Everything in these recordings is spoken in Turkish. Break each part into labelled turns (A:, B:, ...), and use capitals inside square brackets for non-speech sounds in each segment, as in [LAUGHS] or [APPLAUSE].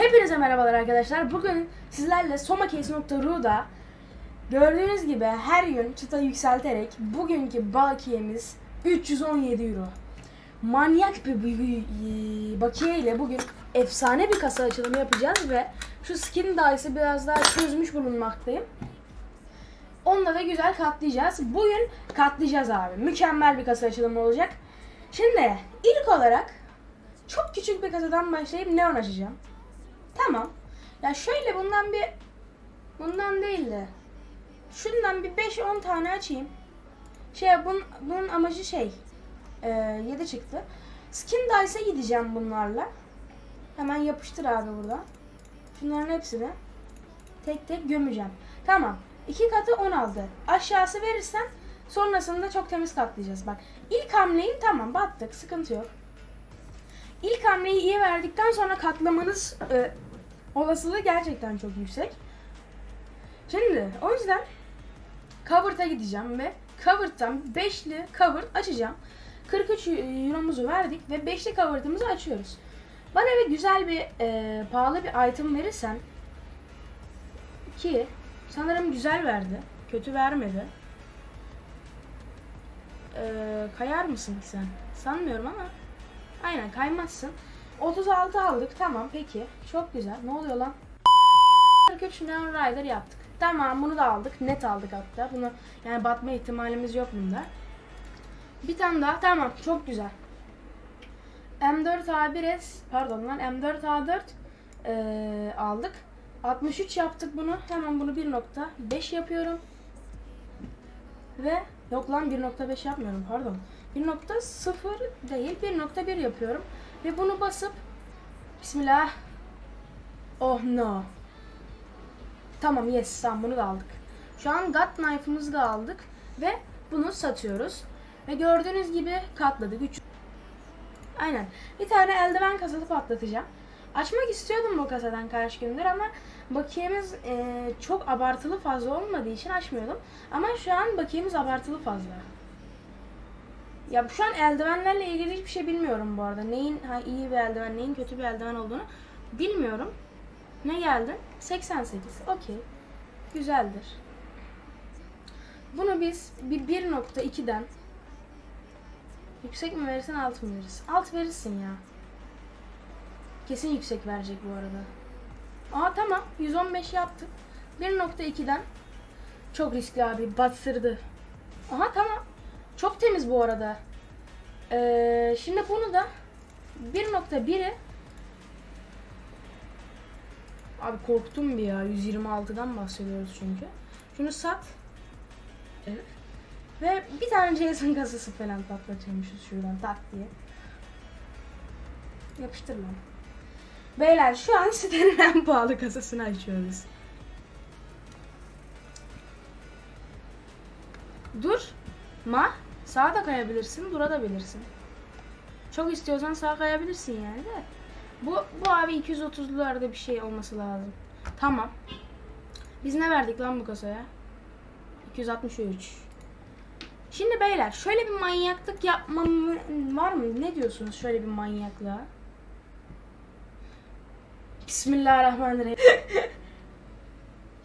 A: Hepinize merhabalar arkadaşlar. Bugün sizlerle somacase.ru'da gördüğünüz gibi her gün çıta yükselterek bugünkü bakiyemiz 317 euro. Manyak bir bakiye ile bugün efsane bir kasa açılımı yapacağız ve şu skin dice'ı biraz daha çözmüş bulunmaktayım. Onunla da güzel katlayacağız. Bugün katlayacağız abi. Mükemmel bir kasa açılımı olacak. Şimdi ilk olarak çok küçük bir kasadan başlayıp neon açacağım. Tamam. Ya şöyle bundan bir bundan değil de şundan bir 5-10 tane açayım. Şey bunun, bunun amacı şey e, 7 çıktı. Skin Dice'a gideceğim bunlarla. Hemen yapıştır abi burada. Şunların hepsini tek tek gömeceğim. Tamam. İki katı 10 aldı. Aşağısı verirsen sonrasında çok temiz katlayacağız. Bak ilk hamleyi tamam battık sıkıntı yok. İlk hamleyi iyi verdikten sonra katlamanız e, olasılığı gerçekten çok yüksek. Şimdi o yüzden cover'da gideceğim ve cover'dan 5'li cover açacağım. 43 euromuzu verdik ve 5'li cover'ımızı açıyoruz. Bana bir güzel bir e, pahalı bir item verirsen ki sanırım güzel verdi. Kötü vermedi. E, kayar mısın sen? Sanmıyorum ama Aynen kaymazsın. 36 aldık tamam peki. Çok güzel. Ne oluyor lan? 43 Neon Rider yaptık. Tamam bunu da aldık. Net aldık hatta. Bunu yani batma ihtimalimiz yok bunda. Bir tane daha. Tamam çok güzel. M4 A1S pardon lan M4 A4 eee, aldık. 63 yaptık bunu. Hemen bunu 1.5 yapıyorum. Ve yok lan 1.5 yapmıyorum pardon. 1.0 değil 1.1 yapıyorum. Ve bunu basıp Bismillah. Oh no. Tamam yes tamam bunu da aldık. Şu an gut knife'ımızı da aldık. Ve bunu satıyoruz. Ve gördüğünüz gibi katladık. Üç... Aynen. Bir tane eldiven kasası patlatacağım. Açmak istiyordum bu kasadan kaç gündür ama bakiyemiz e, çok abartılı fazla olmadığı için açmıyordum. Ama şu an bakiyemiz abartılı fazla. Ya şu an eldivenlerle ilgili hiçbir şey bilmiyorum bu arada. Neyin ha, iyi bir eldiven, neyin kötü bir eldiven olduğunu bilmiyorum. Ne geldi? 88. Okey. Güzeldir. Bunu biz bir 1.2'den yüksek mi verirsen alt mı verirsin? Alt verirsin ya. Kesin yüksek verecek bu arada. Aa tamam. 115 yaptık. 1.2'den çok riskli abi. Batırdı. Aha tamam. Çok temiz bu arada. Ee, şimdi bunu da 1.1'i Abi korktum bir ya. 126'dan bahsediyoruz çünkü. Şunu sat. Evet. Ve bir tane Jason kasası falan patlatıyormuşuz şuradan tak diye. Yapıştır lan. Beyler şu an [LAUGHS] sitenin en pahalı kasasını açıyoruz. Dur. Ma. Sağa da kayabilirsin, durabilirsin. Çok istiyorsan sağa kayabilirsin yani de. Bu, bu abi 230'larda bir şey olması lazım. Tamam. Biz ne verdik lan bu kasaya? 263. Şimdi beyler şöyle bir manyaklık yapmam var mı? Ne diyorsunuz şöyle bir manyaklığa? Bismillahirrahmanirrahim. [LAUGHS]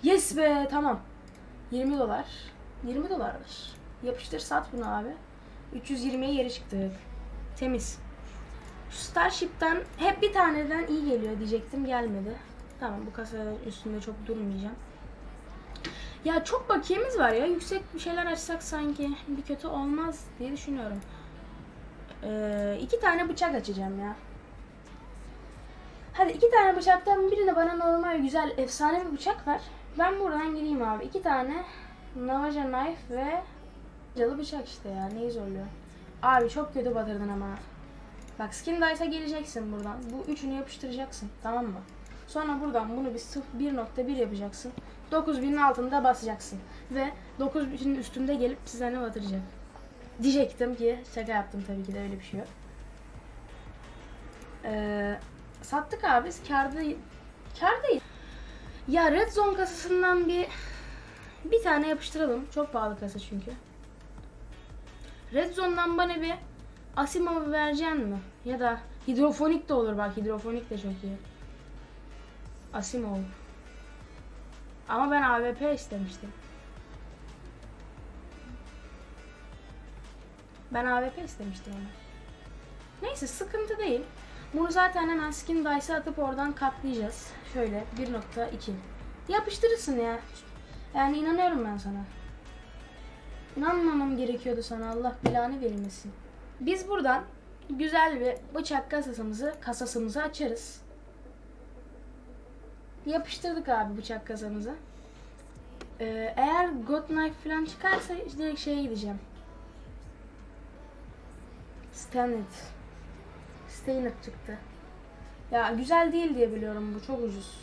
A: yes be tamam. 20 dolar. 20 dolardır. Yapıştır sat bunu abi. 320'ye yeri çıktık. Temiz. Şu Starship'ten hep bir taneden iyi geliyor diyecektim gelmedi. Tamam bu kasanın üstünde çok durmayacağım. Ya çok bakiyemiz var ya. Yüksek bir şeyler açsak sanki bir kötü olmaz diye düşünüyorum. Ee, iki tane bıçak açacağım ya. Hadi iki tane bıçaktan birine bana normal güzel efsane bir bıçak ver. Ben buradan gireyim abi. İki tane Navaja knife ve calı bıçak işte ya. Neyi zorluyor? Abi çok kötü batırdın ama. Bak skin dice'a geleceksin buradan. Bu üçünü yapıştıracaksın. Tamam mı? Sonra buradan bunu bir sıf- 1.1 yapacaksın. 9000'in altında basacaksın. Ve 9000'in üstünde gelip size ne batıracak. Diyecektim ki şaka yaptım tabii ki de öyle bir şey yok. Ee, sattık abi. Biz kârda, kârdayız. Ya Red Zone kasasından bir bir tane yapıştıralım. Çok pahalı kasa çünkü. Red Zone'dan bana bir Asimov vereceksin mi? Ya da hidrofonik de olur bak hidrofonik de çok iyi. Asimov. Ama ben AWP istemiştim. Ben AWP istemiştim ama. Neyse sıkıntı değil. Bunu zaten hemen skin dice'a atıp oradan katlayacağız. Şöyle 1.2. Yapıştırırsın ya. Yani inanıyorum ben sana. İnanmamam gerekiyordu sana. Allah belanı vermesin. Biz buradan güzel bir bıçak kasasımızı kasasımızı açarız. Yapıştırdık abi bıçak kasamızı. Ee, eğer God Knife falan çıkarsa direkt şeye gideceğim. Stained. Stained çıktı. Ya güzel değil diye biliyorum bu çok ucuz.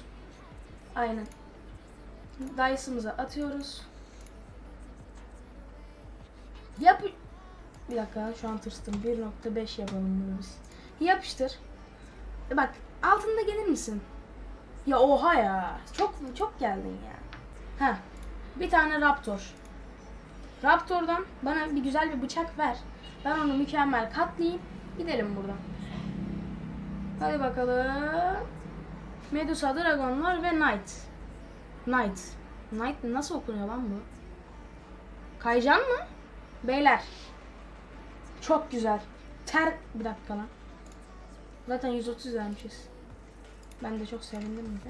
A: Aynen. Dice'ımıza atıyoruz. Yap bir dakika şu an tırstım. 1.5 yapalım bunu biz. Yapıştır. E Bak altında gelir misin? Ya oha ya. Çok çok geldin ya. Ha. Bir tane Raptor. Raptor'dan bana bir güzel bir bıçak ver. Ben onu mükemmel katlayayım. Gidelim buradan. Hadi bakalım. Medusa, Dragonlar ve Knight. Knight. Knight nasıl okunuyor lan bu? Kaycan mı? Beyler. Çok güzel. Ter... Bir dakika lan. Zaten 130 vermişiz. Ben de çok sevindim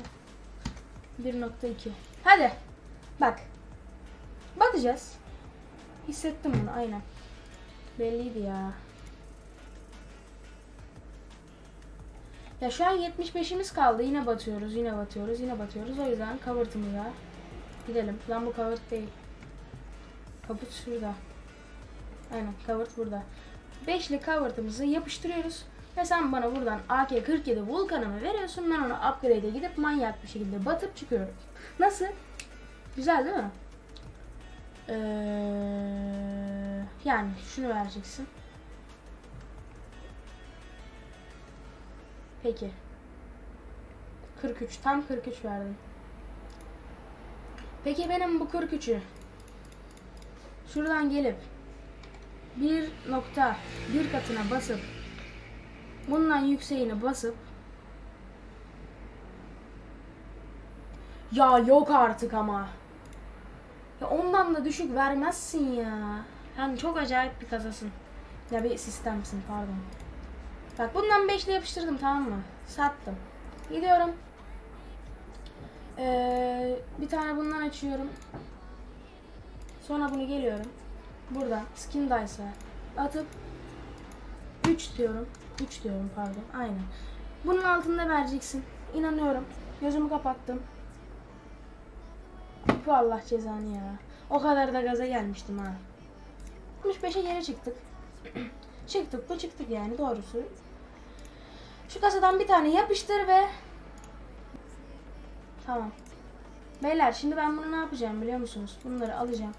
A: bir de. 1.2. Hadi. Bak. Batacağız. Hissettim bunu aynen. Belliydi ya. Ya şu an 75'imiz kaldı. Yine batıyoruz, yine batıyoruz, yine batıyoruz. O yüzden cover'ımıza gidelim. Lan bu cover değil. Kaput şurada. Aynen cover burada. Beşli cover'ımızı yapıştırıyoruz. Ve sen bana buradan AK-47 Vulkan'ımı veriyorsun. Ben onu upgrade'e gidip manyak bir şekilde batıp çıkıyorum. Nasıl? Güzel değil mi? Ee, yani şunu vereceksin. Peki. 43. Tam 43 verdim. Peki benim bu 43'ü şuradan gelip bir nokta bir katına basıp bundan yükseğine basıp ya yok artık ama. Ya ondan da düşük vermezsin ya. Yani çok acayip bir kazasın. Ya bir sistemsin pardon. Bak bundan 5'li yapıştırdım tamam mı? Sattım. Gidiyorum. Ee, bir tane bundan açıyorum. Sonra bunu geliyorum burada skin dice'a atıp 3 diyorum 3 diyorum pardon aynen. Bunun altında vereceksin. İnanıyorum. Gözümü kapattım. Bu Allah cezanı ya. O kadar da gaza gelmiştim ha. 65'e geri çıktık. [CLEARS THROAT] Çıktık mı? Çıktık yani doğrusu. Şu kasadan bir tane yapıştır ve tamam. Beyler şimdi ben bunu ne yapacağım biliyor musunuz? Bunları alacağım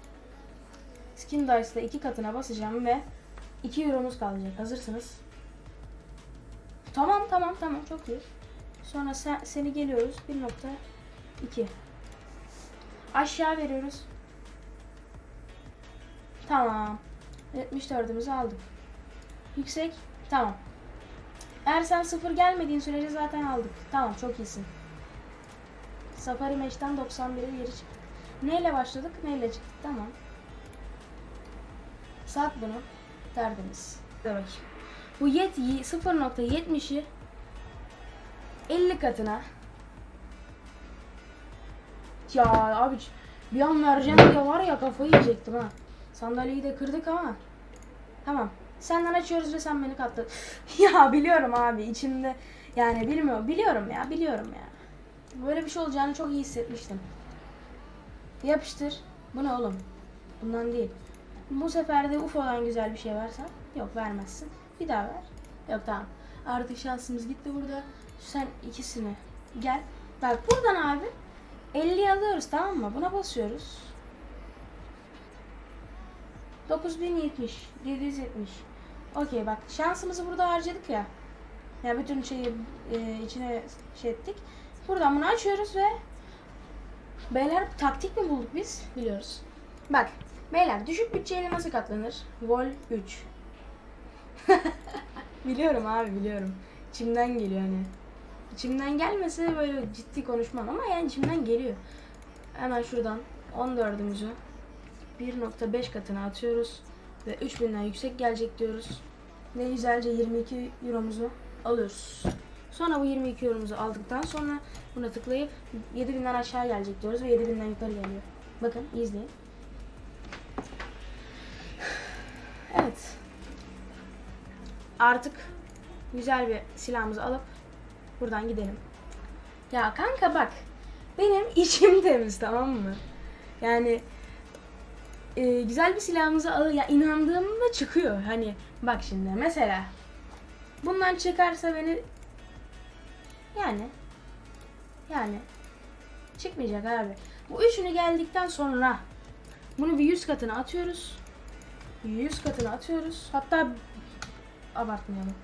A: Skin Dice'la iki katına basacağım ve 2 euromuz kalacak. Hazırsınız. Tamam tamam tamam çok iyi. Sonra sen, seni geliyoruz 1.2 Aşağı veriyoruz. Tamam. 74'ümüzü aldık. Yüksek. Tamam. Eğer sen sıfır gelmediğin sürece zaten aldık. Tamam çok iyisin. Safari Match'ten 91'e geri çıktık. Neyle başladık? Neyle çıktık? Tamam. Sat bunu. Derdiniz. Demek. Bu yet 0.70'i 50 katına ya abi bir an vereceğim diye var ya kafayı yiyecektim ha. Sandalyeyi de kırdık ama. Tamam. Senden açıyoruz ve sen beni katla. [LAUGHS] ya biliyorum abi içimde yani bilmiyorum. Biliyorum ya biliyorum ya. Böyle bir şey olacağını çok iyi hissetmiştim. Yapıştır. Bu ne oğlum? Bundan değil. Bu sefer de UFO'dan güzel bir şey versen. Yok vermezsin. Bir daha ver. Yok tamam. Artık şansımız gitti burada. Sen ikisini gel. Bak buradan abi 50 alıyoruz tamam mı? Buna basıyoruz. 9070, 770. Okey bak şansımızı burada harcadık ya. Ya bütün şeyi e, içine şey ettik. Buradan bunu açıyoruz ve Beyler taktik mi bulduk biz? Biliyoruz. Bak beyler düşük bütçeyle nasıl katlanır? Vol 3. [LAUGHS] biliyorum abi biliyorum. İçimden geliyor hani. İçimden gelmese böyle ciddi konuşmam ama yani içimden geliyor. Hemen şuradan 14'ümüzü 1.5 katına atıyoruz ve 3000'den yüksek gelecek diyoruz. Ve güzelce 22 euromuzu alıyoruz. Sonra bu 22 euromuzu aldıktan sonra buna tıklayıp 7000'den aşağı gelecek diyoruz ve 7000'den yukarı geliyor. Bakın izleyin. Evet. Artık güzel bir silahımızı alıp buradan gidelim. Ya kanka bak. Benim [LAUGHS] içim temiz tamam mı? Yani e, güzel bir silahımızı al ya inandığımda çıkıyor. Hani bak şimdi mesela bundan çıkarsa beni yani yani çıkmayacak abi. Bu üçünü geldikten sonra bunu bir 100 katına atıyoruz. 100 katına atıyoruz. Hatta abartmayalım.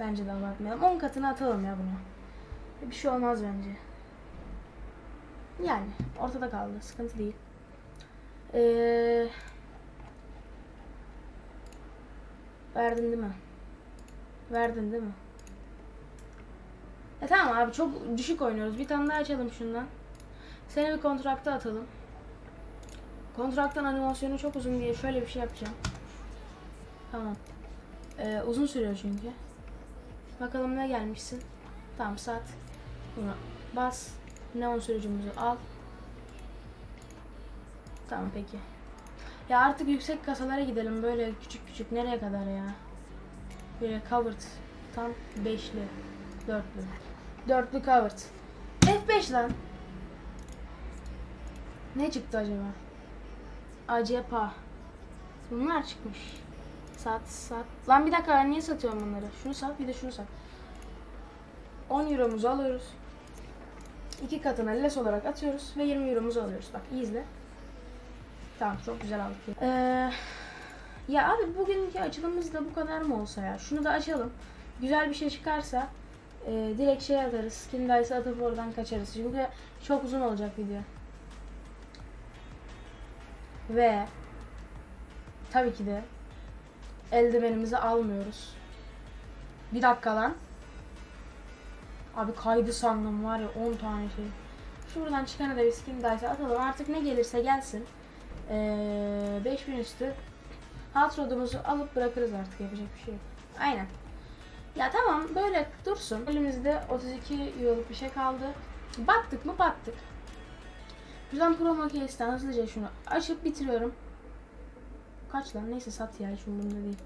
A: Bence de abartmayalım. 10 katına atalım ya bunu. Bir şey olmaz bence. Yani ortada kaldı. Sıkıntı değil. Ee, verdin değil mi? Verdin değil mi? E tamam abi çok düşük oynuyoruz. Bir tane daha açalım şundan. Seni bir kontrakta atalım. Kontraktan animasyonu çok uzun diye şöyle bir şey yapacağım. Tamam. Ee, uzun sürüyor çünkü. Bakalım ne gelmişsin. Tamam sat. Bunu bas. Neon sürücümüzü al. Tamam peki. Ya artık yüksek kasalara gidelim. Böyle küçük küçük nereye kadar ya? Böyle covered. Tam beşli. Dörtlü. Dörtlü covered. F5 lan. Ne çıktı acaba? Acepa. Bunlar çıkmış. Sat sat. Lan bir dakika ben niye satıyorum bunları? Şunu sat bir de şunu sat. 10 euromuzu alıyoruz. İki katına les olarak atıyoruz ve 20 euromuzu alıyoruz. Bak iyi izle. Tamam çok güzel aldık. Ee, ya abi bugünkü açılımımız da bu kadar mı olsa ya? Şunu da açalım. Güzel bir şey çıkarsa e, direkt şey atarız. Skin Dice'ı atıp oradan kaçarız. Çünkü çok uzun olacak video. Ve tabii ki de eldivenimizi almıyoruz. Bir dakika lan. Abi kaydı sandım var ya 10 tane şey. Şuradan çıkanı da bir skin dice atalım. Artık ne gelirse gelsin. Ee, 5000 üstü hot rodumuzu alıp bırakırız artık yapacak bir şey yok. Aynen. Ya tamam böyle dursun. Elimizde 32 euroluk bir şey kaldı. Battık mı battık. Buradan promo case'den hızlıca şunu açıp bitiriyorum. Kaç lan neyse sat ya hiç umurumda değil.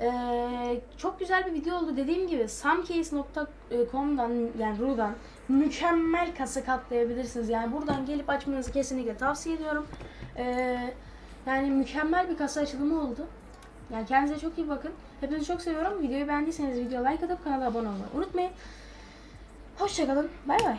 A: Ee, çok güzel bir video oldu. Dediğim gibi samcase.com'dan yani Ru'dan mükemmel kasa katlayabilirsiniz. Yani buradan gelip açmanızı kesinlikle tavsiye ediyorum. Ee, yani mükemmel bir kasa açılımı oldu. Yani kendinize çok iyi bakın. Hepinizi çok seviyorum. Videoyu beğendiyseniz video like atıp kanala abone olmayı unutmayın. Hoşçakalın. Bay bay.